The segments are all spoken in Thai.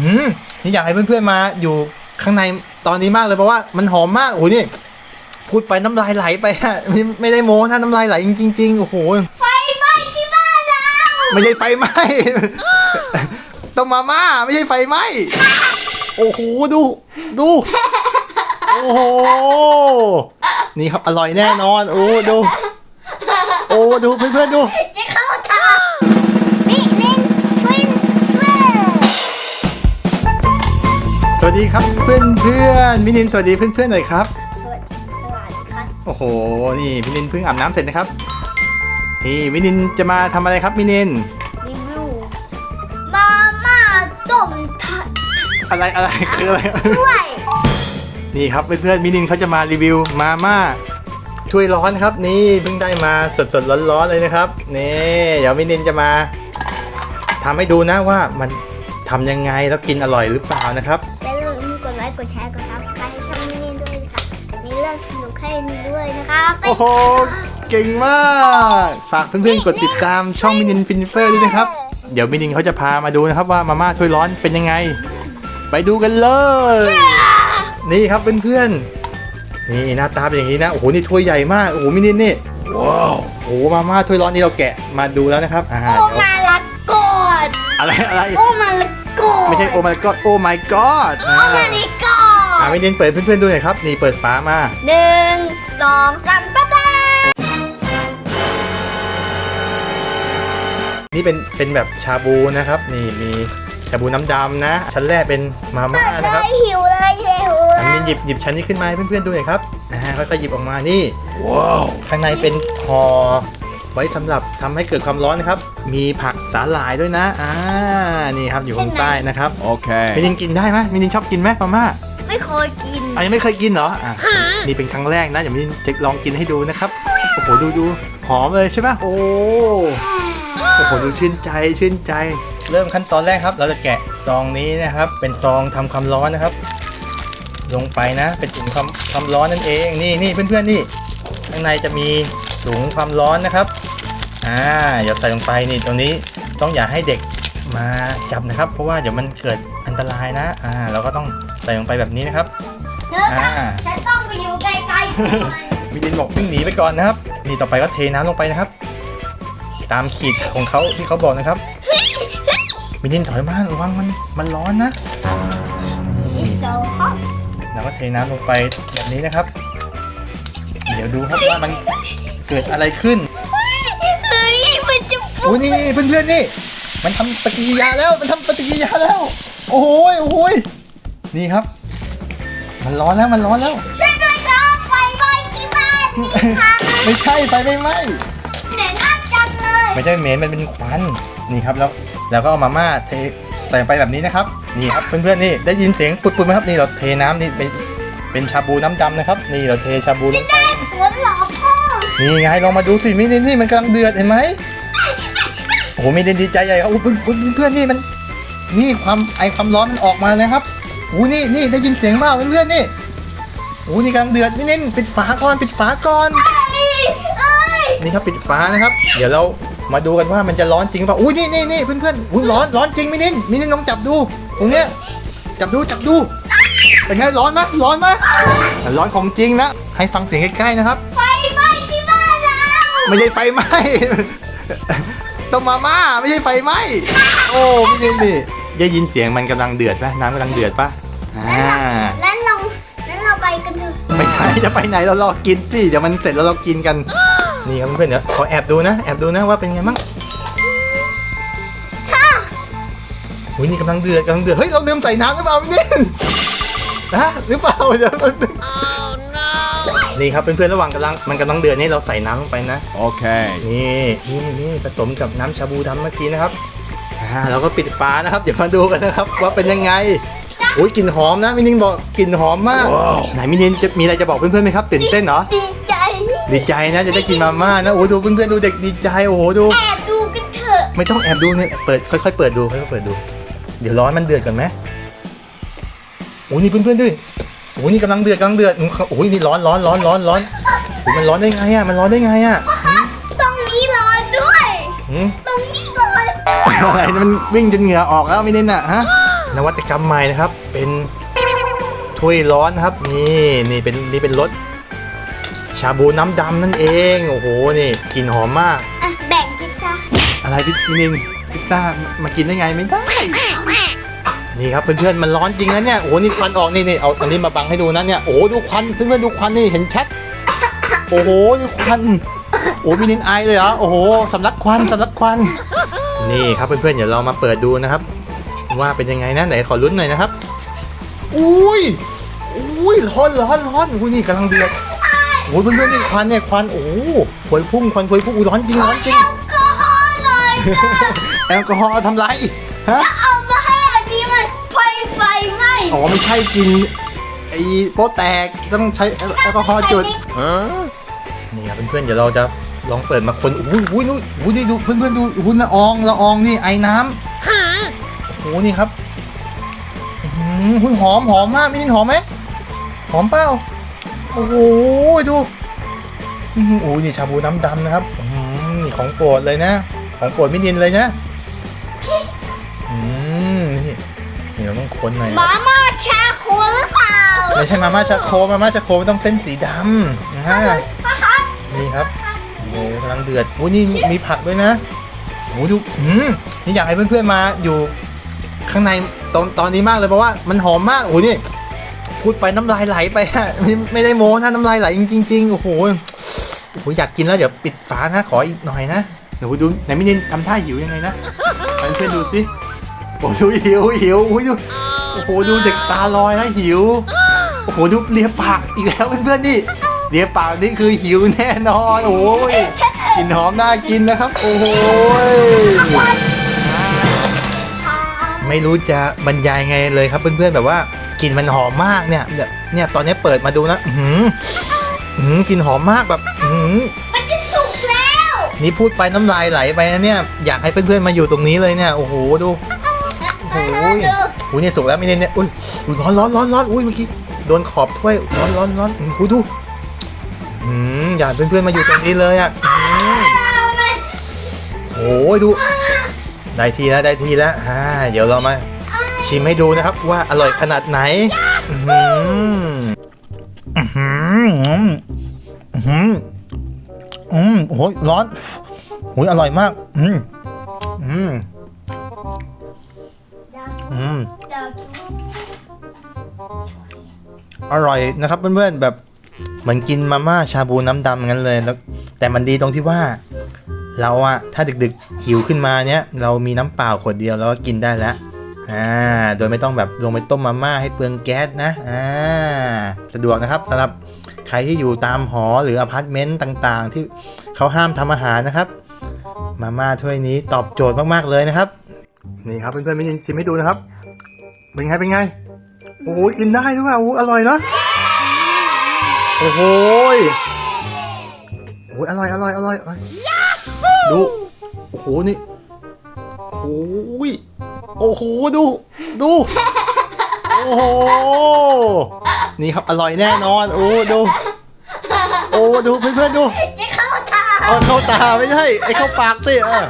อืมนี่อยากให้เพื่อนๆมาอยู่ข้างในตอนนี้มากเลยเพราะว่ามันหอมมากโอ้โหนี่พูดไปน้ำลายไหลไปฮะนี่ไม่ได้โม้นะน้ำลายไหลจริงๆโอ้โหไฟไหม้ที่บ้านเราไม่ใช่ไฟไหม้ต้องมาม่าไม่ใช่ไฟไหม้โอ้โหดูดูโอ้โหนี่ครับอร่อยแน่นอน โอ้ดู โอ้ดูเพื่อนๆดู วัสดีครับเพื่อนเพื่อนๆมินินสวัสดีเพื่อนๆหน่อยครับ สวัสดีสวัสดีครับโอ้โห นี่มินินเพิ่งอาบน้ำเสร็จนะครับ นี่มินินจะมาทำอะไรครับมินินรีวิวมาม่าต้มผัดอะไรอะไรคืออะไรด้วยนี่ครับเพื่อนๆมินินเขาจะมารีวิวมาม่าถ้วยร้อนครับ นี่เพิ่งได้มาสดๆร้อนๆเลยนะครับนี่เดี๋ยวมินินจะมาทำให้ดูนะว่ามันทำยังไงแล้วกินอร่อยหรือเปล่านะครับอย่าลืม กดไลค์กดแชร์กดซับสไครต์ให้ช่องนี้ด้วยนะคะมีเรื่องสนุกให้ดูด้วยนะครับไปโอ้โห เก่งมาก ฝากเพื่อนๆกดติดตามช่องมินินฟินเฟอร์ด้วยนะครับ เดี๋ยวมินินเขาจะพามาดูนะครับว่ามาม่าถ้วยร้อนเป็นยังไง ไปดูกันเลย นี่ครับเพื่อนๆ นี่หน้าตาเป็นอย่างนี้นะ โอ้โห นี่ถ้วยใหญ่มาก โอ้โห มินินนี่ ว้าว โอ้โห มาม่าถ้วยร้อนนี่เราแกะมาดูแล้วนะครับอ่าโอ้เดี๋ยวมาละกอดอะไรอะไร โอ้มาละกอดไม่ใช่โอ้ my god โอ้ my god โอ้มาละก ออ่าดมินินเปิดเพื่อนๆดูหน่อยครับ นี่เปิดฝามา หนึ่งสองสามปั๊บปั๊บนี่เป็นเป็นแบบชาบูนะครับ นี่มีชาบูน้ำดำนะ ชั้นแรกเป็นมาม่าเลนะครับยหิวเลยหิวเลอันยนี้หยิบหยิบชั้นนี้ขึ้นมาให้เพื่อนๆดูหน่อยครับอ่าค่อยๆหยิบออกมานี่ว้าวข้างในเป็นห่อไว้สำหรับทำให้เกิดความร้อนนะครับ มีผักสาหร่ายด้วยนะอ่านี่ครับอยู่ข้างใต้นะครับ Okay. มินินกินได้ไหมมินินชอบกินไหมมาม่า ไม่เคยกิน อันนี้ไม่เคยกินเหรออะนี่เป็นครั้งแรกนะเดี๋ยวมินินจะลองกินให้ดูนะครับโอ้โหดูดูหอมเลยใช่ไหมโอ้โอ้โหดูชื่นใจชื่นใจ เริ่มขั้นตอนแรกครับ เราจะแกะซองนี้นะครับ เป็นซองทำความร้อนนะครับ ลงไปนะ เป็นถุงความความร้อนนั่นเองนี่นี่เพื่อนๆนี่ข้างในจะมีถุงความร้อนนะครับอ่าอย่าใส่ลงไปนี่ตรงนี้ต้องอย่าให้เด็กมาจับนะครับ เพราะว่าเดี๋ยวมันเกิด อันตรายนะ อ่า เราก็ต้องใส่ลงไปแบบนี้นะครับ เธออ่า ฉันต้องไปอยู่ไกลๆมิลินบอกวิ่งหนีไปก่อนนะครับ นี่ต่อไปก็เทน้ำลงไปนะครับ ตามขีดของเขาที่เขาบอกนะครับ มิลินถอยมาระวังมันมันร้อนนะ It's so hot แล้วก็เทน้ำลงไปแบบนี้นะครับ เดี๋ยวดูครับว่ามันเกิดอะไรขึ้น เฮ้ยมันจะฟุอุ้กยนี่นี่เพื่อนๆนี่ มันทำปฏิกิริยาแล้วมันทำปฏิกิริยาแล้ว โอ้โหยโอ้โหยนี่ครับ มันร้อนแล้วมันร้อนแล้ว ช่วยด้วยครับไฟไหม้ที่บ้านนี่ค่ะไม่ใช่ไฟไม่ไหม้เหม็นมากจังเลยไม่ใช่เหม็นมันเป็นควันนี่ครับแล้วแล้วก็เอามาม่าเทใส่ไปแบบนี้นะครับ นี่ครับเพื่อนๆนี่ได้ยินเสียงปุดๆไหมครับนี่เราเทน้ำนี่เป็นเป็นชาบูน้ำดำนะครับ นี่เราเทชาบูลงไปได้ผลเหรอพ่อนี่ไงลองมาดูสิมินี่นี่มันกำลังเดือดเห็นไหมโอ้โหมินินดีใจใหญ่ครับโอ้โหเพื่อนเพื่อนๆนี่มัน นี่ความไอความร้อนมันออกมาเลยครับโอ้นี่นี่ได้ยินเสียงเปล่าเพื่อนๆนี่โอ้นี่กำลังเดือดนี่นี่ปิดฝาก่อนปิดฝาก่อนเอ้ยนี่ครับปิดฝานะครับ เดี๋ยวเรามาดูกันว่ามันจะร้อนจริงเปล่าอุ้ยนี่นี่นี่เพื่อนเพื่อนๆอุ้ยร้อนร้อนจริงมินินมินินลองจับดูตรงเนี้ยจับดูจับดูเป็นไงร้อนไหมร้อนไหมร้อนของจริงนะให้ฟังเสียงใกล้ๆนะครับ ไฟไหม้ที่บ้านเราไม่ใช่ไฟไหม้ต้องมาม่าไม่ใช่ไฟไหม้โอ้มินินนี่ ได้ยินเสียงมันกำลังเดือดปะน้ำกำลังเดือดปะอ่าแล้วเราแล้วเราไปกันเถอะไปไหนจะไปไหนเรารอกินสิเดี๋ยวมันเสร็จแล้วเรากินกัน นี่ครับเพื่อนๆเดี๋ยวขอแอบดูนะแอบดูนะว่าเป็นไงบ้างค่ะอุ้ยนี่กำลังเดือดกำลังเดือดเฮ้ยเราลืมใส่น้ำหรือเปล่าพี่นิ่นนะหรือเปล่าเดี๋ยวนี่ครับเพื่อนๆระหว่างกำลังมันกำลังเดือดนี่เราใส่น้ำลงไปนะ Okay. นี่นี่นี่ผสมกับน้ำชาบูดำเมื่อกี้นะครับอ่า เราก็ปิดฝานะครับ เดี๋ยวมาดูกันนะครับ ว่าเป็นยังไงอุ้ยกลิ่นหอมนะมินินบอกกลิ่นหอมมากไหนมินินจะมีอะไรจะบอกเพื่อนๆไหมครับตื่นเต้นเหรอดีใจ ดีใจนะจะได้กินมาม่านะโอ้โหดูเพื่อนๆดูเด็กดีใจโอ้โหดู แอบดูกันเถอะ ไม่ต้องแอบดูเนี่ยเปิดค่อยๆเปิดดูค่อยๆเปิดดู เดี๋ยวร้อนมันเดือดก่อนไหมโอ้นี่เพื่อนๆด้วยโอ้นี่กำลังเดือดกำลังเดือดโอ้ยนี่ร้อนร้อนร้อนร้อนร้อนโอ้ยมันร้อนได้ไงอะมันร้อนได้ไงอะ อนอะไรมันวิ่งจนเหงื่อออกแล้วไม่เน้นอะฮะนวัตกรรมใหม่นะครับ เป็นถ้วยร้อนนะครับ นี่นี่เป็นนี่เป็นรสชาบูน้ำดำนั่นเอง โอ้โหนี่กลิ่นหอมมาก อะแบ่งพิซซ่าอะไรพี่พี่นินพิซซ่ามากินได้ไงไม่ได้ นี่ครับเพื่อนๆมันร้อนจริงนะเนี่ยโอ้โหนี่ควันออกนี่นี่เอาอันนี้มาบังให้ดูนะเนี่ยโอ้โหดูควันเพื่อนๆดูควันนี่เห็นชัด โอ้โหดูควันโอ้พี่นินไอเลยเหรอโอ้โหสำลักควันสำลักควัน นี่ครับเพื่อนๆเดี๋ยวเรามาเปิดดูนะครับ ว่าเป็นยังไงนะไหนขอลุ้นหน่อยนะครับอุ้ยอุ้ยร้อนร้อนร้อนอุ้ยนี่กำลังเดือดโอ้ยเพื่อนๆนี่ควันเนี่ยควันโอ้โหพวยพุ่งควันพวยพุ่งอุ้ยร้อนจริงร้อนจริงก็ฮอหน่อยแอลกอฮอล์ทำไรฮะเอามาให้อันนี้มันไฟไฟไหม้อ๋อไม่ใช่กินไอ้โป๊ะแตกต้องใช้แอลกอฮอล์จุดนี่ครับเพื่อนๆเดี๋ยวเราจะ ลองเปิดมาคนอุ้ยอุ้ยนู้นอุ้ยนี่ดูเพื่อนๆดูอุ้ยละอองละอองนี่ไอ้น้ำโอ้โหนี่ครับอื้อหือหุ้ยหอมหอมมากไม่นินหอมไหมหอมเปล่าโอ้โหดูอื้อหือโอ้ยนี่ชาบูน้ำดำนะครับอื้อหือนี่ของโปรดเลยนะ ของโปรดไม่นินเลยนะอืมนี่นี่เราต้องคนหน่อยนะมาม่าชาโคหรือเปล่าไม่ใช่มาม่าชาโคมาม่าชาโคมันต้องเส้นสีดำนะฮะพ่อครับนี่ครับ โอ้กำลังเดือดโอ้นี่มีผักด้วยนะโอ้ดูอืมนี่อยากให้เพื่อนๆมาอยู่ข้างในตอนตอนนี้มากเลยเพราะว่ามันหอมมากโอ้นี่พูดไปน้ำลายไหลไปฮะไม่ไม่ได้โม้นะน้ำลายไหลจริงๆโอ้โหโอ้โหอยากกินแล้วเดี๋ยวปิดฝานะขออีกหน่อยนะเดี๋ยวดูไหนมินินทำท่าหิวยังไงนะเพื่อนดูสิโอ้ดูหิวหิวโอ้ยดูโอ้โหดูเด็กตาลอยนะหิวโอ้โหดูเลียปากอีกแล้วเพื่อนๆนี่ เลียปากนี่คือหิวแน่นอนโอ้ยกลินหอมน่ากินนะครับ โอ้โหยชาไม่รู้จะบรรยายไงเลยครับเพื่อนๆแบบว่ากลิ่นมันหอมมากเนี่ยเนี่ยเนี่ยตอนนี้เปิดมาดูนะอื้อหืออื้อหือกลิ่นหอมมากแบบอื้อหือมันจะสุกแล้ว นี่พูดไปน้ำลายไหลไปนะเนี่ยอยากให้เพื่อนๆมาอยู่ตรงนี้เลยเนี่ยโอ้โหดูโอ้โหดูอุ้ยเนี่ยสุกแล้วไม่เนี่ยเนี่ยอุ้ยอุ้ยร้อนร้อนร้อนร้อนอุ้ยเมื่อกี้โดนขอบถ้วยร้อนร้อนร้อนอุ้ยดู อืมอยากให้เพื่อนๆมาอยู่ตรงนี้เลยอะอืมเอาเลยโอ้ยดู ได้ทีแล้วได้ทีแล้วอ่าเดี๋ยวเรามาชิมให้ดูนะครับว่าอร่อยขนาดไหน อือหืออื้อหืออื้อหืออืมโอ้ยร้อนโอ้ยอร่อยมาก อืมอืมอืมเดี๋ยวอร่อยนะครับเพื่อนๆแบบ เหมือนกินมาม่าชาบูน้ำดำงั้นเลยแล้วแต่มันดีตรงที่ว่า เราอะถ้าดึกๆหิวขึ้นมาเนี้ยเรามีน้ำเปล่าขวดเดียวเราก็กินได้แล้วอ่าโดยไม่ต้องแบบลงไปต้มมาม่าให้เปลืองแก๊สนะอ่าสะดวกนะครับสำหรับใครที่อยู่ตามหอหรืออพาร์ตเมนต์ต่างๆ ที่เขาห้ามทำอาหารนะครับ มาม่าถ้วยนี้ตอบโจทย์มากๆเลยนะครับ นี่ครับเพื่อนๆไม่ชิมให้ดูนะครับ เป็นไงเป็นไงโอ้ยกินได้ด้วยว่ะโอ้อร่อยเนาะ โอ้โหยโอ้ยอร่อยอร่อยอร่อยอร่อยดู โอ้โห นี่ โอ้ยโอ้โห ดู ดู โอ้โห นี่ครับ อร่อยแน่นอน โอ้ ดู โอ้ ดู เพื่อนๆ ดูจะเข้าตาเอาเข้าตาไม่ใช่ ไอ้เข้าปากสิเออ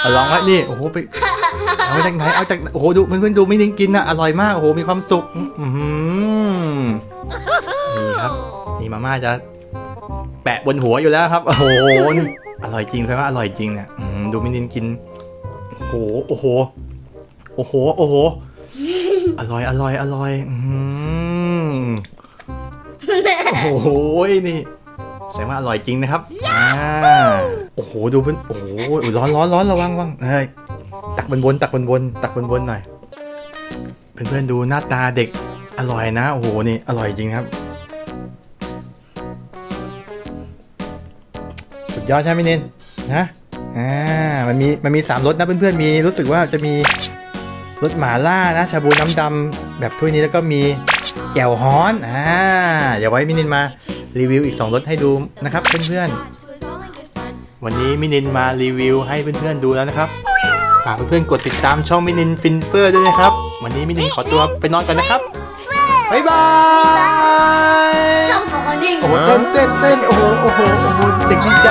เอาลองไว้นี่ โอ้โห ไป เอามาจากไหน เอาจาก โอ้โห ดู เพื่อนๆ ดู ไม่นิ่งกินนะอร่อยมาก โอ้โห มีความสุข อือหือนี่ครับนี่ มาม่าจะแปะบนหัวอยู่แล้วครับ โอ้โห อร่อยจริงใช่ไหมอร่อยจริงเนี่ยดูม่นิ่งกิน โอ้โห โอ้โห โอ้โห โอ้โห อร่อย อร่อย อร่อยอืมโอ้โห นี่แสดงว่าอร่อยจริงนะครับ อ่า โอ้โห ดูเพื่อนโอ้โหอุ๊ยร้อนร้อนร้อนระวังระวังเฮ้ย ตักบนบน ตักบนบน ตักบนบนหน่อยเพื่อนเพื่อนๆดูหน้าตาเด็กอร่อยนะ โอ้โห นี่อร่อยจริงครับ ยอดใช่ไหมเนินนะอ่ามันมีมันมีสามรสนะเพื่อนๆมีรู้สึกว่าจะมีรสหมาล่านะชาบูน้ำดำแบบถ้วยนี้แล้วก็มีแจ่วฮ้อนอ่าเดี๋ยวไว้มินินมารีวิวอีก 2รสให้ดูนะครับเพื่อนๆ วันนี้มินินมารีวิวให้เพื่อนๆดูแล้วนะครับฝากเพื่อนๆกดติดตามช่องมินินฟินเฟอร์ด้วยนะครับ วันนี้มินินขอตัวไปนอนกันนะครับบ๊ายบาย นเต้นเต้นเต้นโอ้โหโอ้โหโอ้โหเด็กดีใจ